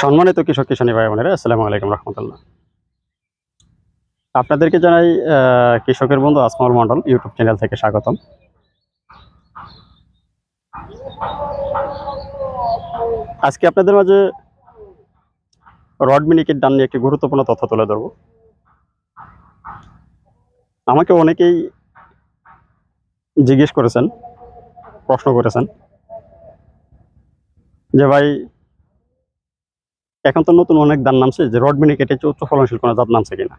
সম্মানিত কৃষক কিষানী ভাই বোনেরা, আসসালামু আলাইকুম রহমতুল্লাহ। আপনাদেরকে জানাই কৃষকের বন্ধু আসমল মন্ডল ইউটিউব চ্যানেল থেকে স্বাগতম। আজকে আপনাদের মাঝে রড মিনিকেট ডান নিয়ে একটি গুরুত্বপূর্ণ তথ্য তুলে ধরব। আমাকে অনেকেই জিজ্ঞেস করেছেন, প্রশ্ন করেছেন যে ভাই, এখন তো নতুন অনেক দান নামছে, যে রড মিনিকেটে উচ্চ ফলনশীল কোনো জাত নামছে কিনা?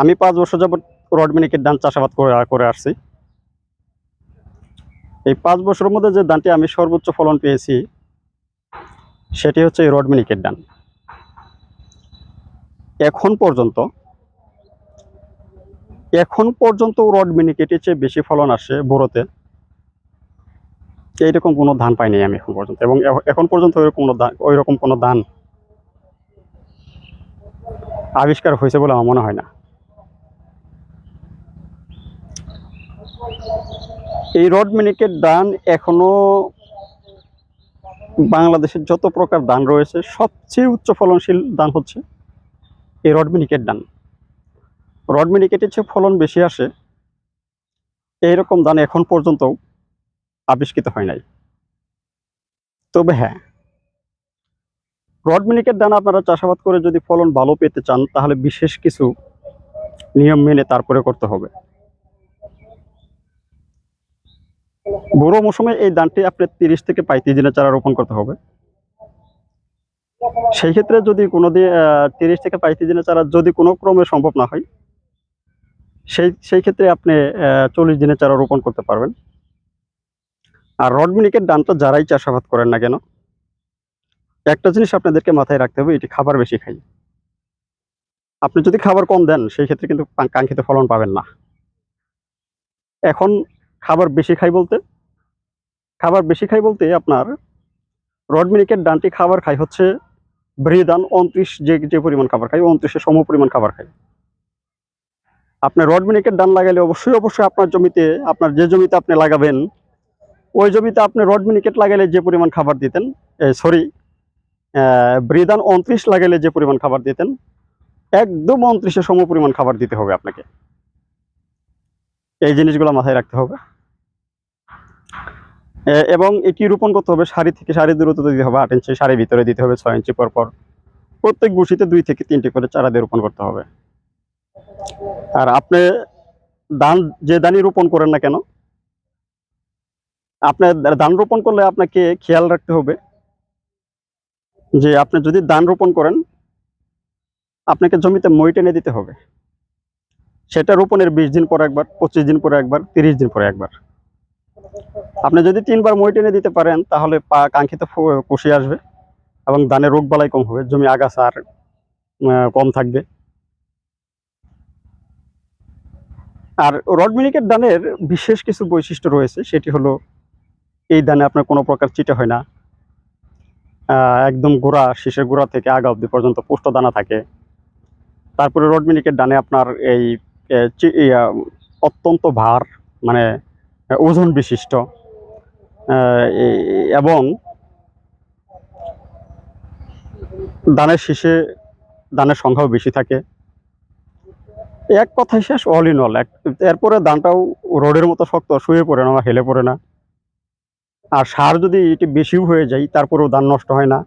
আমি পাঁচ বছর যাবত রড মিনিকেট ধান চাষাবাদ করে করে আসছি। এই পাঁচ বছরের মধ্যে যে ধানটি আমি সর্বোচ্চ ফলন পেয়েছি, সেটি হচ্ছে এই রড মিনিকেট ধান। এখন পর্যন্ত এখন পর্যন্ত রড মিনিকেটের চেয়ে বেশি ফলন আসে বোরোতে। এইরকম কোনো ধান পাইনি আমি এখন পর্যন্ত। এবং এখন পর্যন্ত ওইরকম কোনো ধান ওইরকম কোনো ধান আবিষ্কার হয়েছে বলে আমার মনে হয় না। এই রড মিনিকেট ধান এখনও বাংলাদেশের যত প্রকার ধান রয়েছে, সবচেয়ে উচ্চ ফলনশীল ধান হচ্ছে এই রড মিনিকেট ধান। রড মিনিকেটের চেয়ে ফলন বেশি আসে। এইরকম ধান এখন পর্যন্ত আবিষ্কৃত হয় নাই। তবে হ্যাঁ রড মিনিকের দানা আপনারা চাষাবাদ করে যদি ফলন ভালো পেতে চান, তাহলে বিশেষ কিছু নিয়ম মেনে তারপরে করতে হবে। বড় মৌসুমে এই ধানটি আপনার তিরিশ থেকে পঁয়ত্রিশ দিনের চারা রোপণ করতে হবে। সেই ক্ষেত্রে যদি কোনো দিন তিরিশ থেকে পঁয়ত্রিশ দিনের চারা যদি কোনো ক্রমে সম্ভব না হয়, সেই সেই ক্ষেত্রে আপনি চল্লিশ দিনের চারা রোপণ করতে পারবেন। আর রড মিনিকের ডানটা যারাই চাষাবাদ করেন না কেন? একটা জিনিস আপনাদেরকে মাথায় রাখতে হবে, এটি খাবার বেশি খাই। আপনি যদি খাবার কম দেন, সেই ক্ষেত্রে কিন্তু কাঙ্ক্ষিত ফলন পাবেন না। এখন খাবার বেশি খাই বলতে, খাবার বেশি খাই বলতে আপনার রড মিনিকের ডানটি খাবার খাই হচ্ছে ব্রিদান উনত্রিশ যে যে পরিমাণ খাবার খাই উনত্রিশের সম পরিমাণ খাবার খাই। আপনি রড মিনিকের ডান লাগালে অবশ্যই অবশ্যই আপনার জমিতে, আপনার যে জমিতে আপনি লাগাবেন ওই জমিতে আপনি রড মিনিকেট লাগালে যে পরিমাণ খাবার দিতেন সরি ব্রিদান উনত্রিশ লাগালে যে পরিমাণ খাবার দিতেন, একদম উনত্রিশের সম পরিমাণ খাবার দিতে হবে আপনাকে। এই জিনিসগুলো মাথায় রাখতে হবে। এবং এটি রোপণ করতে হবে? সারি থেকে সারি দূরত্ব দিতে হবে, আট ইঞ্চি সারি ভিতরে দিতে হবে, ছয় ইঞ্চি পর পর প্রত্যেক গুছিতে দুই থেকে তিনটি করে চারা দিয়ে রোপণ করতে হবে। আর আপনি ধান, যে ধানই রোপণ করেন না কেন আপনার ধান রোপণ করলে আপনাকে খেয়াল রাখতে হবে যে আপনি যদি ধান রোপণ করেন, আপনাকে জমিতে মই টেনে দিতে হবে। সেটা রোপণের বিশ দিন পর একবার, পঁচিশ দিন পরে একবার, তিরিশ দিন পরে একবার। আপনি যদি তিনবার মই টেনে দিতে পারেন, তাহলে পা কাঙ্ক্ষিত কুশি আসবে এবং ধানের রোগ বালাই কম হবে, জমি আগাছা আর কম থাকবে। আর রড মিনিকের ধানের বিশেষ কিছু বৈশিষ্ট্য রয়েছে, সেটি হলো এই ধানে আপনার কোনো প্রকার চিটে হয় না। একদম গোড়া, শীষের গোড়া থেকে আগা অবধি পর্যন্ত পুষ্ট দানা থাকে। তারপরে রড মিনিকের ডানে আপনার এই অত্যন্ত ভার মানে ওজন বিশিষ্ট। এবং দানের শীষে দানের সংখ্যাও বেশি থাকে। এক কথায় শেষ অল ইন অল এক, এরপরে দানটাও রোডের মতো শক্ত, শুয়ে পড়ে না বা হেলে পড়ে না। আর সার যদি এটি বেশিও হয়ে যায়, তারপরেও ধান নষ্ট হয় না।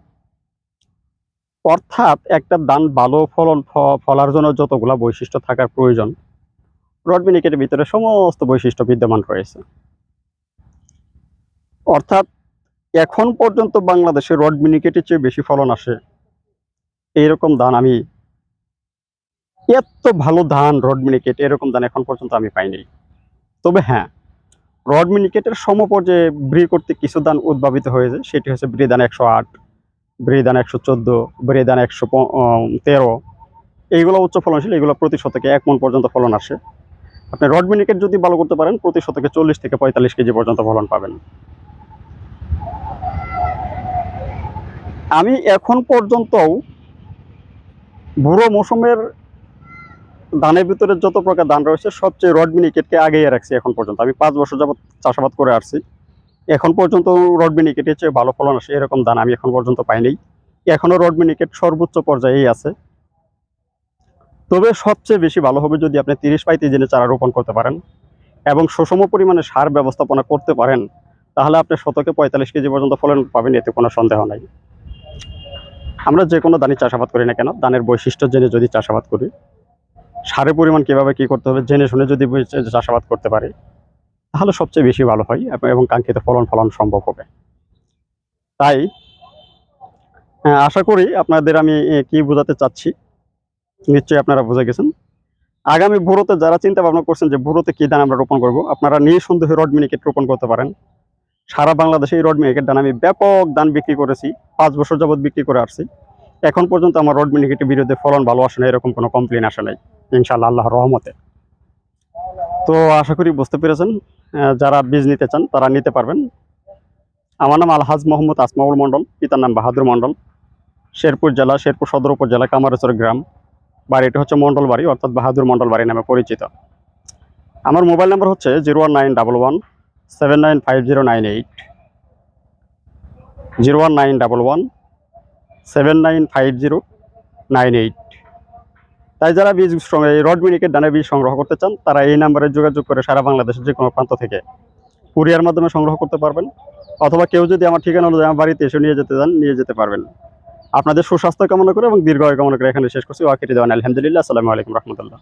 অর্থাৎ একটা ধান ভালো ফলন ফলার জন্য যতগুলা বৈশিষ্ট্য থাকার প্রয়োজন রড মিনিকেটের ভিতরে সমস্ত বৈশিষ্ট্য বিদ্যমান রয়েছে। অর্থাৎ এখন পর্যন্ত বাংলাদেশে রড মিনিকেটের চেয়ে বেশি ফলন আসে। এইরকম ধান আমি, এত ভালো ধান রড মিনিকেট এরকম ধান এখন পর্যন্ত আমি পাইনি। তবে হ্যাঁ রড মিনিকেটের সমপর্যায়ে ব্রি করতে কিছু দান উদ্ভাবিত হয়েছে। সেটি হচ্ছে ব্রি ধান একশো আট, ব্রি ধান একশো চোদ্দ, ব্রি ধান একশো তেরো। এইগুলো উচ্চ ফলনশীল, এগুলো প্রতি শতকে এক মন পর্যন্ত ফলন আসে। আপনি রড মিনিকেট যদি ভালো করতে পারেন, প্রতি শতকে চল্লিশ থেকে পঁয়তাল্লিশ কেজি পর্যন্ত ফলন পাবেন। আমি এখন পর্যন্তও বুড়ো মৌসুমের ধানের ভিতরে যত প্রকার ধান রয়েছে, সবচেয়ে রড মিনিকেটকে আগেই রাখছি এখন পর্যন্ত। আমি পাঁচ বছর যাবত চাষাবাদ করে আসছি। এখন পর্যন্ত রড মিনিকেটের চেয়ে ভালো ফলন আসে, এরকম ধান আমি এখন পর্যন্ত পাইনি। এখনও রড মিনিকেট সর্বোচ্চ পর্যায়েই আছে। তবে সবচেয়ে বেশি ভালো হবে যদি আপনি তিরিশ পঁয়ত্রিশ দিনে চারা রোপণ করতে পারেন এবং সুষম পরিমাণে সার ব্যবস্থাপনা করতে পারেন, তাহলে আপনি শতকে পঁয়তাল্লিশ কেজি পর্যন্ত ফলন পাবেন, এতে কোনো সন্দেহ নাই। আমরা যে কোনো ধানই চাষাবাদ করি না কেন, ধানের বৈশিষ্ট্য জেনে যদি চাষাবাদ করি সারের পরিমাণ কীভাবে কী করতে হবে জেনে শুনে যদি চাষাবাদ করতে পারি তাহলে সবচেয়ে বেশি ভালো হয় এবং- কাঙ্ক্ষিত ফলন ফলন সম্ভব হবে। তাই হ্যাঁ, আশা করি আপনাদের আমি কি বোঝাতে চাচ্ছি নিশ্চয়ই আপনারা বুঝে গেছেন। আগামী ভোরতে যারা চিন্তা ভাবনা করছেন যে ভোরতে কি ধান আমরা রোপণ করব আপনারা নিঃসন্দেহে রড মিনিকেট রোপণ করতে পারেন। সারা বাংলাদেশে এই রড মিনিকেট ধান আমি ব্যাপক দান বিক্রি করেছি পাঁচ বছর যাবৎ বিক্রি করে আসছি। এখন পর্যন্ত আমার রড মিনিকেটের বিরুদ্ধে ফলন ভালো আসে না এরকম কোনো কমপ্লেন আসে নাই। ইনশাআল্লাহ আল্লাহর রহমতে। তো আশা করি বুঝতে পেরেছেন যারা বীজ নিতে চান তারা নিতে পারবেন। আমার নাম আলহাজ মোহাম্মদ আসমাউল মণ্ডল, পিতার নাম বাহাদুর মণ্ডল। শেরপুর জেলা, শেরপুর সদর উপজেলা, কামারেশ্বর গ্রাম। বাড়িটা হচ্ছে মণ্ডল বাড়ি, অর্থাৎ বাহাদুর মণ্ডল বাড়ি নামে পরিচিত। আমার মোবাইল নাম্বার হচ্ছে zero one nine double one, seven nine five zero nine eight. Zero one nine double one, seven nine five zero nine eight. তাই যারা বীজ এই রড মিনিকেট ডানের বীজ সংগ্রহ করতে চান, তারা এই নাম্বারে যোগাযোগ করে সারা বাংলাদেশের যে কোনো প্রান্ত থেকে কুরিয়ার মাধ্যমে সংগ্রহ করতে পারবেন। অথবা কেউ যদি আমার ঠিকানা অনুযায়ী আমার বাড়িতে এসে নিয়ে যেতে চান, নিয়ে যেতে পারবেন। আপনাদের সুস্বাস্থ্য কামনা করে এবং দীর্ঘায়ু কামনা করে এখানে শেষ করছি। ওয়াকিটি দেওয়ান। আলহামদুলিল্লাহ। আসসালামু আলাইকুম রহমতুল্লাহ।